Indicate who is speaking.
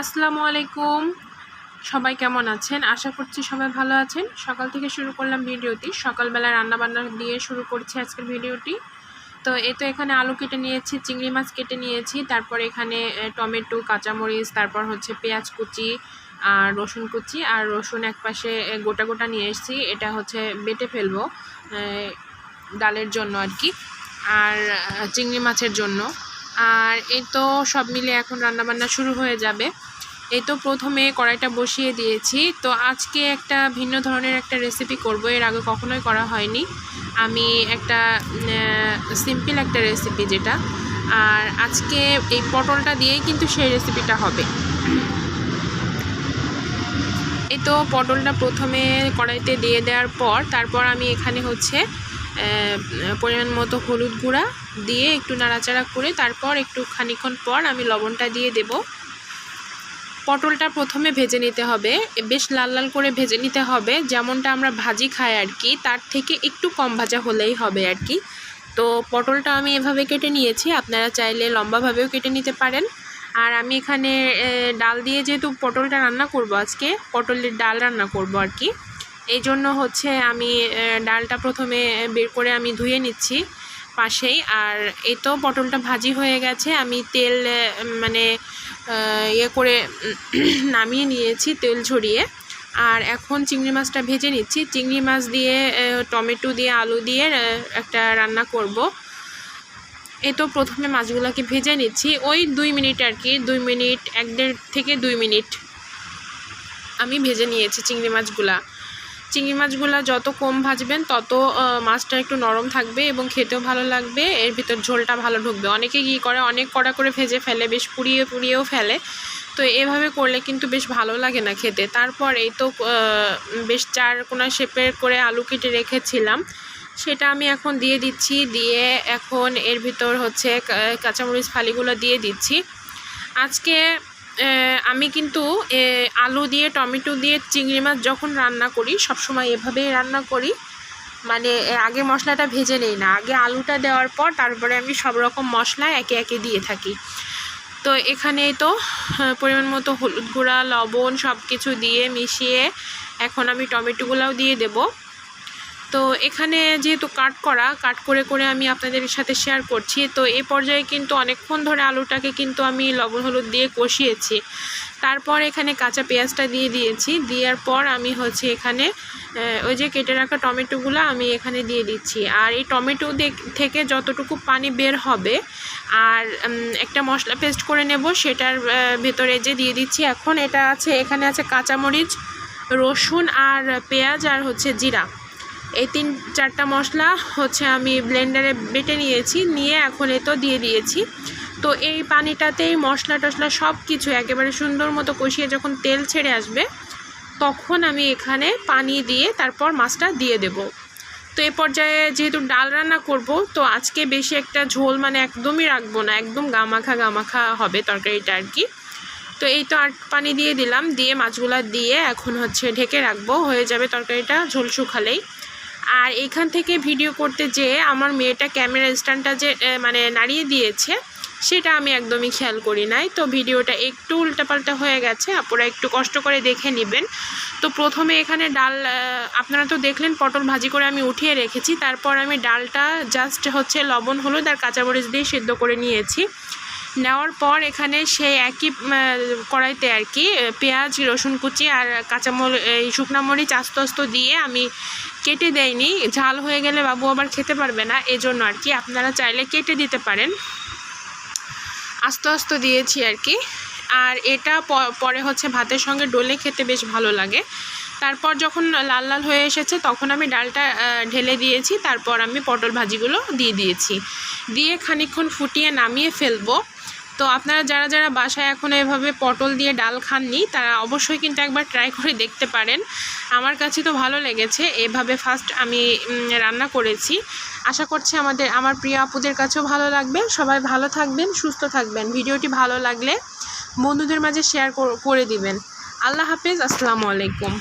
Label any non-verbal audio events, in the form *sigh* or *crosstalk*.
Speaker 1: আসসালামু আলাইকুম। সবাই কেমন আছেন? আশা করছি সবাই ভালো আছেন। সকাল থেকে শুরু করলাম ভিডিওটি। সকালবেলা রান্নাবান্না দিয়ে শুরু করছি আজকের ভিডিওটি। তো এ তো এখানে আলু কেটে নিয়েছি, চিংড়ি মাছ কেটে নিয়েছি, তারপর এখানে টমেটো, কাঁচামরিচ, তারপর হচ্ছে পেঁয়াজ কুচি আর রসুন কুচি আর রসুন এক পাশে গোটা গোটা নিয়ে এসেছি। এটা হচ্ছে বেটে ফেলব ডালের জন্য আর কি। আর চিংড়ি মাছের জন্য। আর এই তো সব মিলে এখন রান্নাবান্না শুরু হয়ে যাবে। এই তো প্রথমে কড়াইটা বসিয়ে দিয়েছি। তো আজকে একটা ভিন্ন ধরনের একটা রেসিপি করব। এর আগে কখনোই করা হয়নি। আমি একটা সিম্পল একটা রেসিপি যেটা। আর আজকে এই পটলটা দিয়েই কিন্তু সেই রেসিপিটা হবে। এই তো পটলটা প্রথমে কড়াইতে দিয়ে দেওয়ার পর, তারপর আমি এখানে হচ্ছে পরিমাণ মতো হলুদ গুঁড়া দিয়ে একটু নাড়াচাড়া করে তারপর একটু খানিক্ষণ পর আমি লবণটা দিয়ে দেব। পটলটা প্রথমে ভেজে নিতে হবে। বেশ লাল লাল করে ভেজে নিতে হবে। যেমনটা আমরা ভাজি খাই আর কি, তার থেকে একটু কম ভাজা হলেই হবে আর কি। তো পটলটা আমি এভাবে কেটে নিয়েছি। আপনারা চাইলে লম্বাভাবেও কেটে নিতে পারেন। আর আমি এখানে ডাল দিয়ে যেহেতু পটলটা রান্না করব আজকে, পটলের ডাল রান্না করব আর কি। এই জন্য হচ্ছে আমি ডালটা প্রথমে বের করে আমি ধুয়ে নিচ্ছি। পাশেই আর এই তো পটলটা ভাজি হয়ে গেছে। আমি তেল এ, মানে ইয়ে করে *clears throat* নামিয়ে নিয়েছি তেল ঝরিয়ে। আর এখন চিংড়ি মাছটা ভেজে নিচ্ছি। চিংড়ি মাছ দিয়ে এ, টমেটো দিয়ে আলু দিয়ে এ, একটা রান্না করব। এই তো প্রথমে মাছগুলোকে ভেজে নিচ্ছি। ওই দুই মিনিট আর কি দুই মিনিট এক দেড় থেকে দুই মিনিট আমি ভেজে নিয়েছি চিংড়ি মাছগুলা। চিংড়ি মাছগুলা যত কম ভাজবেন, তত মাছটা একটু নরম থাকবে এবং খেতেও ভালো লাগবে। এর ভিতর ঝোলটা ভালো ঢুকবে। অনেকে কী করে, অনেক কড়া করে ভেজে ফেলে, বেশ পুড়িয়ে পুড়িয়েও ফেলে। তো এভাবে করলে কিন্তু বেশ ভালো লাগে না খেতে। তারপর এই তো বেশ চার কোনা শেপের করে আলু কেটে রেখেছিলাম। সেটা আমি এখন দিয়ে দিচ্ছি। দিয়ে এখন এর ভিতর হচ্ছে কাঁচামরিচ ফালিগুলো দিয়ে দিচ্ছি। আজকে আমি কিন্তু আলু দিয়ে, টমেটো দিয়ে চিংড়ি মাছ যখন রান্না করি, সবসময় এভাবেই রান্না করি। মানে আগে মশলাটা ভেজে নেই না। আগে আলুটা দেওয়ার পর, তারপরে আমি সব রকম মশলা একে একে দিয়ে থাকি। তো এখানে তো পরিমাণ মতো হলুদ গুঁড়া, লবণ সব কিছু দিয়ে মিশিয়ে এখন আমি টমেটোগুলোও দিয়ে দেবো। তো এখানে যেহেতু কাট করা, কাট করে করে আমি আপনাদের সাথে শেয়ার করছি, তো এই পর্যায়ে কিন্তু অনেকক্ষণ ধরে আলুটাকে কিন্তু আমি লবণ, হলুদ দিয়ে কষিয়েছি। তারপর এখানে কাঁচা পেঁয়াজটা দিয়ে দিয়েছি, দেওয়ার পর আমি হচ্ছে এখানে ওই যে কেটে রাখা টমেটোগুলো আমি এখানে দিয়ে দিচ্ছি। আর এই টমেটো থেকে যতটুকু পানি বের হবে, আর একটা মশলা পেস্ট করে নেব, সেটার ভেতরে যে দিয়ে দিচ্ছি এখন, এটা আছে, এখানে আছে কাঁচামরিচ, রসুন আর পেঁয়াজ আর হচ্ছে জিরা। এই তিন, চারটা মশলা হচ্ছে আমি ব্লেন্ডারে বেটে নিয়েছি, নিয়ে এখন এ তো দিয়ে দিয়েছি। তো এই পানিটাতেই মশলা টশলা সব কিছু একেবারে সুন্দর মতো কষিয়ে যখন তেল ছেড়ে আসবে, তখন আমি এখানে পানি দিয়ে তারপর মাছটা দিয়ে দেব। তো এ পর্যায়ে যেহেতু ডাল রান্না করব, তো আজকে বেশি একটা ঝোল মানে একদমই রাখব না, একদম গামাখা গামাখা হবে তরকারিটা আর কি। তো এই তো আর পানি দিয়ে দিলাম, দিয়ে মাছগুলা দিয়ে এখন হচ্ছে ঢেকে রাখব, হয়ে যাবে তরকারিটা ঝোল শুকালেই। আর এখান থেকে ভিডিও করতে যেয়ে আমার মেয়েটা ক্যামেরা স্ট্যান্ডটা যে মানে নাড়িয়ে দিয়েছে, সেটা আমি একদমই খেয়াল করি নাই। তো ভিডিওটা একটু উল্টাপাল্টা হয়ে গেছে আপনারা একটু কষ্ট করে দেখে নেবেন। তো প্রথমে এখানে ডাল আপনারা তো দেখলেন, পটল ভাজি করে আমি উঠিয়ে রেখেছি। তারপর আমি ডালটা জাস্ট হচ্ছে লবণ, হলুদ আর কাঁচামরিচ দিয়ে সেদ্ধ করে নিয়েছি। নেওয়ার পর এখানে সেই একই কড়াইতে আর কি পেঁয়াজ, রসুন কুচি আর কাঁচামর এই শুকনা মরিচ আস্তে আস্তে দিয়ে আমি কেটে দেয়নি ঝাল হয়ে গেলে বাবু আবার খেতে পারবে না, এজন্য আর কি আপনারা চাইলে কেটে দিতে পারেন। আস্তে আস্তে দিয়েছি আর কি। আর এটা পরে হচ্ছে ভাতের সঙ্গে ডলে খেতে বেশ ভালো লাগে। তারপর যখন লাল লাল হয়ে এসেছে, তখন আমি ডালটা ঢেলে দিয়েছি। তারপর আমি পটল ভাজিগুলো দিয়ে দিয়েছি। দিয়ে খানিকক্ষণ ফুটিয়ে নামিয়ে ফেলব। তো আপনারা যারা যারা বাসায় এখন এভাবে পটল দিয়ে ডাল খাননি, তারা অবশ্যই কিন্তু একবার ট্রাই করে দেখতে পারেন। আমার কাছে তো ভালো লেগেছে, এভাবে ফার্স্ট আমি রান্না করেছি। আশা করছি আমাদের, আমার প্রিয় আপুদের কাছেও ভালো লাগবে। সবাই ভালো থাকবেন, সুস্থ থাকবেন। ভিডিওটি ভালো লাগলে বন্ধুদের মাঝে শেয়ার করে দিবেন। আল্লাহ হাফেজ, আসসালামু আলাইকুম।